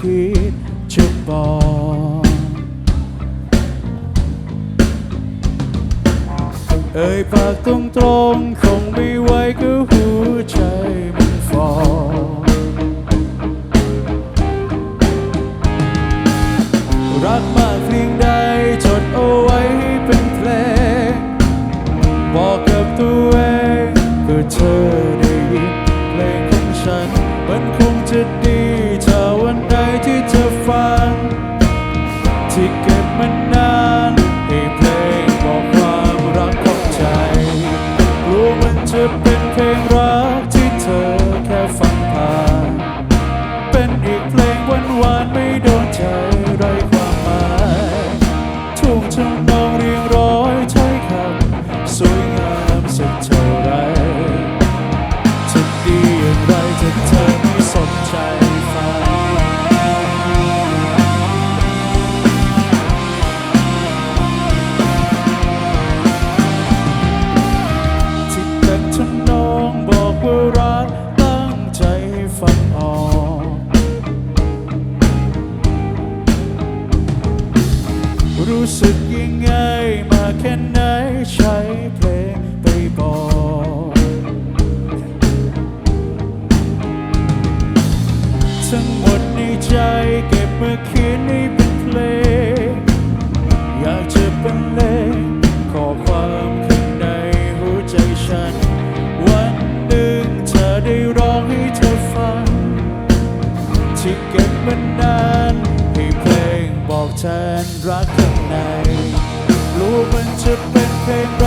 คิดจะบอกเอ่ยปากตรงตรงคงไม่ไหวก็หัวใจมันฟอรักมากเพียงใดจดเอาไว้เป็นเพลงบอก ทุ่งท สึกยังไงมาแค่ไหนใช้เพลงไปบอกทั้งหมดในใจเก็บมาเขียนให้เป็นเพลง อยากจะเป็นเลงขอความข้างในหัวใจฉัน วันหนึ่งเธอได้ร้องให้เธอฟัง ที่เก็บมานาน แทนรักข้างในรู้มันจะเป็นเพลง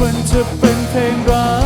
มันจะเป็นเพลงรัก